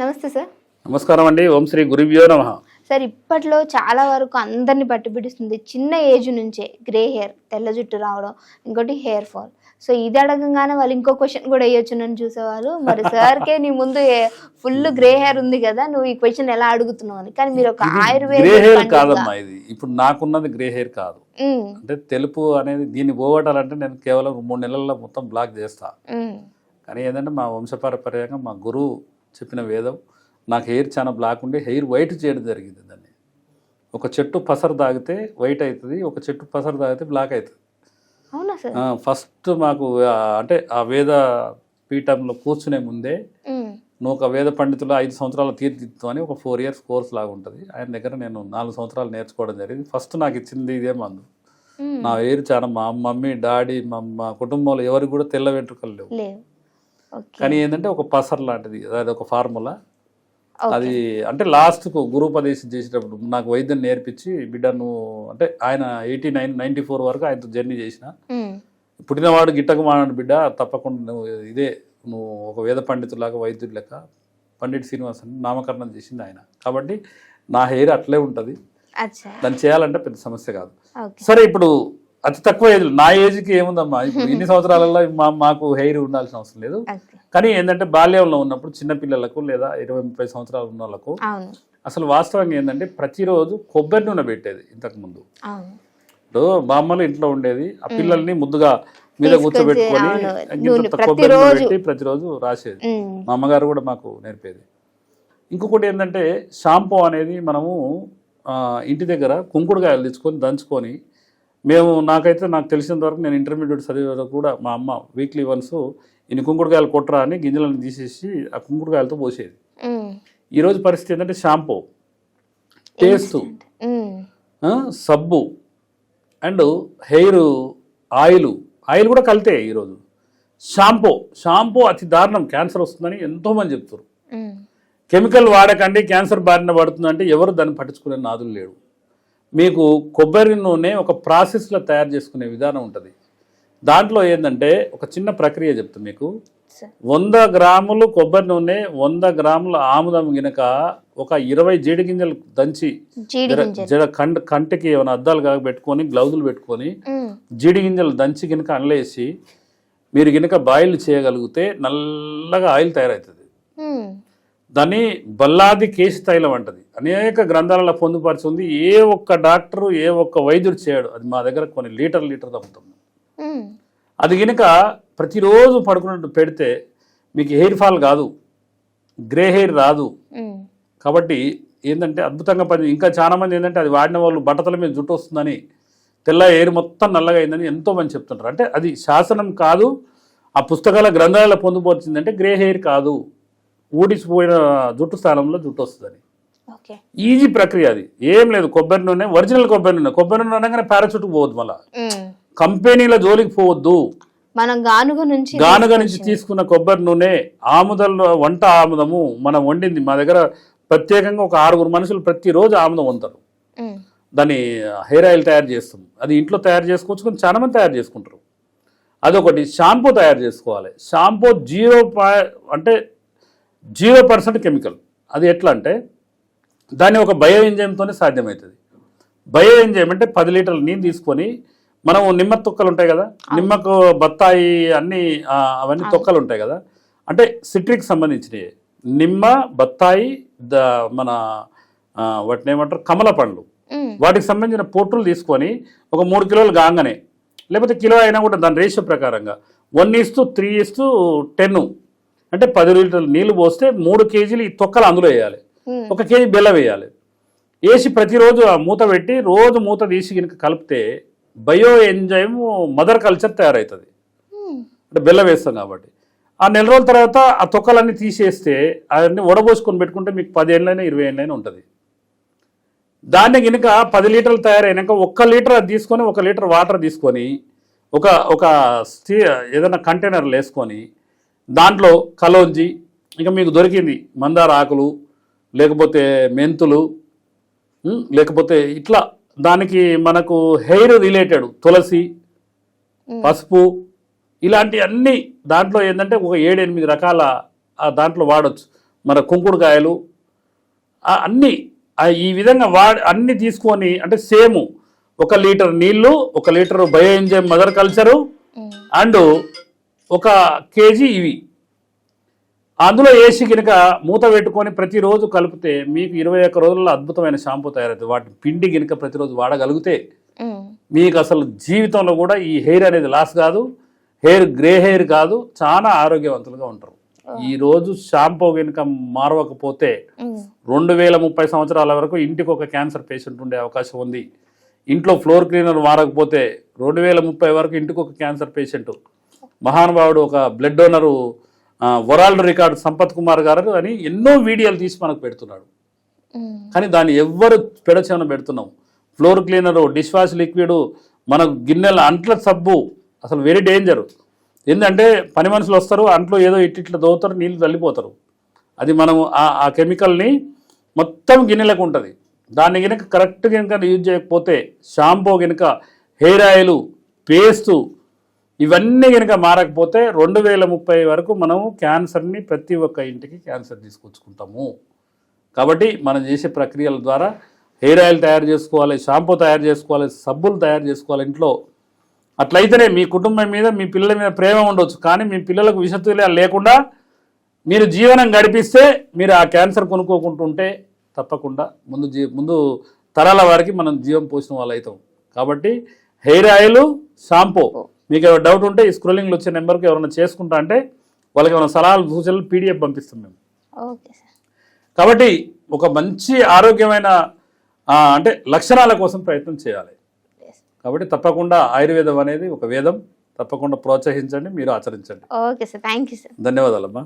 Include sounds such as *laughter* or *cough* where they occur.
నమస్తే సార్. నమస్కారం అండి. ఓం శ్రీ గురుభ్యో నమ. సార్ ఇప్పట్లో చాలా వరకు అందరిని పట్టుబిడిస్తుంది చిన్న ఏజ్ నుంచే గ్రే హెయిర్ తెల్ల జుట్టు రావడం ఇంకోటి హెయిర్ ఫాల్. సో ఇది అడగంగానే వాళ్ళు ఇంకో క్వశ్చన్ కూడా వేయొచ్చు నన్ను చూసేవాళ్ళు. మరి సార్కే నీ ముందు ఫుల్ గ్రే హెయిర్ ఉంది కదా నువ్వు ఈ క్వశ్చన్ ఎలా అడుగుతున్నావు అని. కానీ మీరు ఒక ఆయుర్వేద కాదమ్మా ఇది. ఇప్పుడు నాకున్నది గ్రే హెయిర్ కాదు. అంటే తెలుపు అనేది దీన్ని పోగొట్టాలంటే నేను కేవలం మూడు నెలల్లో మొత్తం బ్లాక్ చేస్తా. కానీ ఏంటంటే మా వంశపారపర్యంగా మా గురువు చెప్పిన వేదం నాకు హెయిర్ చాలా బ్లాక్ ఉండి హెయిర్ వైట్ చేయడం జరిగింది దాన్ని. ఒక చెట్టు పసరు తాగితే వైట్ అవుతుంది ఒక చెట్టు పసరు తాగితే బ్లాక్ అవుతుంది. ఫస్ట్ మాకు అంటే ఆ వేద పీఠంలో కూర్చునే ముందే నువ్వు ఒక వేద పండితులు ఐదు సంవత్సరాల తీర్చిదిద్దు అని ఒక ఫోర్ ఇయర్స్ కోర్స్ లాగా ఉంటుంది. ఆయన దగ్గర నేను నాలుగు సంవత్సరాలు నేర్చుకోవడం జరిగింది. ఫస్ట్ నాకు ఇచ్చింది ఇదే మందు. నా వేరు చాలా మా మమ్మీ డాడీ మా మా కుటుంబంలో ఎవరికి కూడా తెల్ల వెంట్రుకలు లేవు. కానీ ఏంటంటే ఒక పసర్ లాంటిది అది ఒక ఫార్ములా. అది అంటే లాస్ట్కు గురుపదేశం చేసేటప్పుడు నాకు వైద్యం నేర్పించి బిడ్డ నువ్వు అంటే ఆయన ఎయిటీ నైన్ నైంటీ ఫోర్ వరకు ఆయనతో జర్నీ చేసిన పుట్టినవాడు గిట్టకు మానాడు బిడ్డ తప్పకుండా నువ్వు ఇదే నువ్వు ఒక వేద పండితులాగా వైద్యుడు లెక్క పండిట్ శ్రీనివాస్ అని నామకరణం చేసింది ఆయన. కాబట్టి నా హెయిర్ అట్లే ఉంటుంది. దాన్ని చేయాలంటే పెద్ద సమస్య కాదు. సరే ఇప్పుడు అతి తక్కువ ఏజ్ నా ఏజ్కి ఏముందమ్మా? ఇప్పుడు *laughs* ఇన్ని సంవత్సరాలలో మా మాకు హెయిర్ ఉండాల్సిన అవసరం లేదు. కానీ ఏంటంటే బాల్యంలో ఉన్నప్పుడు చిన్న పిల్లలకు లేదా ఇరవై ముప్పై సంవత్సరాలు ఉన్న వాళ్ళకు అసలు వాస్తవంగా ఏంటంటే ప్రతిరోజు కొబ్బరి నూనె పెట్టేది ఇంతకు ముందు. అవును. ఇప్పుడు బామ్మలు ఇంట్లో ఉండేది. ఆ పిల్లల్ని ముద్దుగా మీద కూర్చోబెట్టుకొని కొబ్బరి నూనె. పెట్టి ప్రతిరోజు రాసేది. మా అమ్మగారు కూడా మాకు నేర్పేది. ఇంకొకటి ఏంటంటే షాంపూ అనేది మనము ఇంటి దగ్గర కుంకుడుకాయలు తెచ్చుకొని దంచుకొని మేము నాకైతే నాకు తెలిసినంత వరకు నేను ఇంటర్మీడియట్ చదివే కూడా మా అమ్మ వీక్లీ వన్స్ ఇన్ని కుంకుడుకాయలు కొట్టరా అని గింజలను తీసేసి ఆ కుంకుడుకాయలతో పోసేది. ఈరోజు పరిస్థితి ఏంటంటే షాంపూ ఆ, సబ్బు అండ్ హెయిర్ ఆయిల్ ఆయిల్ కూడా కలితే ఈరోజు. షాంపూ షాంపూ అతి దారుణం క్యాన్సర్ వస్తుందని ఎంతోమంది చెప్తారు కెమికల్ వాడకండి క్యాన్సర్ బారిన పడుతుందంటే ఎవరు దాన్ని పట్టించుకునే నాదులు లేడు మీకు కొబ్బరి నూనె ఒక ప్రాసెస్లో తయారు చేసుకునే విధానం ఉంటుంది. దాంట్లో ఏంటంటే ఒక చిన్న ప్రక్రియ చెప్తా మీకు. వంద గ్రాములు కొబ్బరి నూనె వంద గ్రాముల ఆముదం గినక ఒక ఇరవై జీడి గింజలు దంచి జీడి కంట కంటికి ఏమైనా అద్దాలు కాక పెట్టుకొని గ్లౌజులు పెట్టుకొని జీడి గింజలు దంచి గినక అనలేసి మీరు గినక బాయిల్ చేయగలిగితే నల్లగా ఆయిల్ తయారవుతుంది. దాన్ని బల్లాది కేశ తైలం అంటది. అనేక గ్రంథాలలో పొందుపరిచింది. ఏ ఒక్క డాక్టరు ఏ ఒక్క వైద్యుడు చేయడు. అది మా దగ్గర కొన్ని లీటర్ లీటర్ ఉమ్, అది గినక ప్రతిరోజు పడుకున్నట్టు పెడితే మీకు హెయిర్ ఫాల్ కాదు. గ్రే హెయిర్ రాదు. కాబట్టి ఏంటంటే అద్భుతంగా పని. ఇంకా చాలా మంది ఏంటంటే అది వాడిన వాళ్ళు బట్టతల మీద జుట్టు వస్తుందని తెల్ల ఎయిర్ మొత్తం నల్లగా అయిందని ఎంతో మంది చెప్తుంటారు. అంటే అది శాసనం కాదు. ఆ పుస్తకాల గ్రంథాలలో పొందుపరిచిందంటే గ్రే హెయిర్ కాదు. ఊడిసిపోయిన జుట్టు స్థానంలో జుట్టు వస్తుందని. ఈజీ ప్రక్రియ అది. ఏం లేదు కొబ్బరి నూనె ఒరిజినల్ కొబ్బరి నూనె. కొబ్బరి నూనె అనగానే పారాచూట్కి పోవద్దు మళ్ళా. కంపెనీల జోలికి పోవద్దు. మనం గానుగ నుంచి గానుగ నుంచి తీసుకున్న కొబ్బరి నూనె ఆముదంలో వంట ఆముదము మనం వండింది. మా దగ్గర ప్రత్యేకంగా ఒక ఆరుగురు మనుషులు ప్రతిరోజు ఆముదం ఉమ్, దాన్ని హెయిర్ ఆయిల్ తయారు చేస్తాం. అది ఇంట్లో తయారు చేసుకోవచ్చు కానీ చాలా మంది తయారు చేసుకుంటారు. అదొకటి షాంపూ తయారు చేసుకోవాలి. షాంపూ జీరో అంటే జీరో పర్సెంట్ కెమికల్. అది ఎట్లా అంటే దాన్ని ఒక బయో ఎంజైమ్తోనే సాధ్యమవుతుంది బయో ఎంజైమ్ అంటే పది లీటర్ల నీళ్ళు తీసుకొని మనం నిమ్మ తొక్కలు ఉంటాయి కదా నిమ్మకు బత్తాయి అన్ని అవన్నీ తొక్కలు ఉంటాయి కదా. అంటే సిట్రిక్ సంబంధించినవి నిమ్మ బత్తాయి ద మన వాటిని ఏమంటారు? కమల పండ్లు. వాటికి సంబంధించిన పొట్టులు తీసుకొని ఒక మూడు కిలోలు గాంగనే. లేకపోతే కిలో అయినా కూడా దాని రేషియో ప్రకారంగా వన్ ఇస్తూ త్రీ ఇస్తూ టెన్. అంటే పది లీటర్లు నీళ్ళు పోస్తే మూడు కేజీలు ఈ తొక్కలు అందులో వేయాలి. ఒక కేజీ బెల్లం వేయాలి. వేసి ప్రతిరోజు ఆ మూత పెట్టి రోజు మూత తీసి కనుక కలిపితే బయో ఎంజైమ్ మదర్ కల్చర్ తయారవుతుంది. అంటే బెల్లం వేస్తాం కాబట్టి. ఆ నెల రోజుల తర్వాత ఆ తొక్కలన్నీ తీసేస్తే అవన్నీ వడబోసుకొని పెట్టుకుంటే మీకు పది ఏళ్ళైనా ఇరవై ఏళ్ళైనా ఉంటుంది. దాన్ని కనుక పది లీటర్లు తయారైనాక ఒక్క లీటర్ అది తీసుకొని ఒక లీటర్ వాటర్ తీసుకొని ఒక ఒక స్టీ ఏదైనా కంటైనర్లు వేసుకొని దాంట్లో కలోంజి ఇంకా మీకు దొరికింది మందార ఆకులు లేకపోతే మెంతులు లేకపోతే ఇట్లా దానికి మనకు హెయిర్ రిలేటెడ్ తులసి పసుపు ఇలాంటి అన్ని దాంట్లో ఏంటంటే ఒక ఏడు ఎనిమిది రకాల దాంట్లో వాడొచ్చు. మన కుంకుడుకాయలు అన్ని ఈ విధంగా వా అన్ని తీసుకొని అంటే సేమ్ ఒక లీటర్ నీళ్ళు ఒక litre bio enzyme mother culture and ఒక కేజీ ఇవి. అందులో వేసి కనుక మూత పెట్టుకొని ప్రతిరోజు కలిపితే మీకు ఇరవై ఒక్క రోజుల్లో అద్భుతమైన షాంపూ తయారవుతుంది. వాటి పిండి కనుక ప్రతిరోజు వాడగలిగితే మీకు అసలు జీవితంలో కూడా ఈ హెయిర్ అనేది లాస్ కాదు. హెయిర్ గ్రే హెయిర్ కాదు. చాలా ఆరోగ్యవంతులుగా ఉంటారు. ఈ రోజు షాంపూ కనుక మారవకపోతే రెండు వేల ముప్పై సంవత్సరాల వరకు ఇంటికి ఒక క్యాన్సర్ పేషెంట్ ఉండే అవకాశం ఉంది. ఇంట్లో ఫ్లోర్ క్లీనర్ మారకపోతే రెండు వేల ముప్పై వరకు ఇంటికి ఒక క్యాన్సర్ పేషెంట్. మహానుభావుడు ఒక blood donor world record Sampath Kumar garu అని ఎన్నో వీడియోలు తీసి మనకు పెడుతున్నాడు. కానీ దాన్ని ఎవ్వరు పెడచెవన పెడుతున్నాం. Floor cleaner dish wash liquid మన గిన్నెల అంట్ల సబ్బు అసలు వెరీ డేంజర్. ఏంటంటే పని మనుషులు వస్తారు అంట్లో ఏదో ఇట్లా ఇట్లా దోవుతారు నీళ్ళు తల్లిపోతారు అది మనం ఆ- ఆ కెమికల్ని మొత్తం గిన్నెలకు ఉంటుంది. దాన్ని కనుక కరెక్ట్ కనుక యూజ్ చేయకపోతే షాంపూ కనుక హెయిర్ ఆయిల్ పేస్టు ఇవన్నీ కనుక మారకపోతే రెండు వేల ముప్పై వరకు మనం క్యాన్సర్ని ప్రతి ఒక్క ఇంటికి క్యాన్సర్ తీసుకొచ్చుకుంటాము. కాబట్టి మనం చేసే ప్రక్రియల ద్వారా హెయిర్ ఆయిల్ తయారు చేసుకోవాలి షాంపూ తయారు చేసుకోవాలి సబ్బులు తయారు చేసుకోవాలి ఇంట్లో. అట్లయితేనే మీ కుటుంబం మీద మీ పిల్లల మీద ప్రేమ ఉండొచ్చు. కానీ మీ పిల్లలకు విషతుల్యాలు లేకుండా మీరు జీవనం గడిపిస్తే మీరు ఆ క్యాన్సర్ కొనుక్కోకుంటుంటే తప్పకుండా ముందు జీ ముందు తరాల వారికి మనం జీవం పోసిన వాళ్ళు అవుతాం కాబట్టి హెయిర్ ఆయిల్ షాంపూ మీకు ఏమైనా డౌట్ ఉంటే ఈ స్క్రోలింగ్లో వచ్చే నెంబర్కి ఎవరైనా చేసుకుంటా అంటే వాళ్ళకి ఏమైనా సలహాలు సూచనలు పీడిఎఫ్ పంపిస్తాం మేము. కాబట్టి ఒక మంచి ఆరోగ్యమైన అంటే లక్షణాల కోసం ప్రయత్నం చేయాలి. కాబట్టి తప్పకుండా ఆయుర్వేదం అనేది ఒక వేదం. తప్పకుండా ప్రోత్సహించండి మీరు ఆచరించండి. Okay sir. Thank you sir. ధన్యవాదాలమ్మా.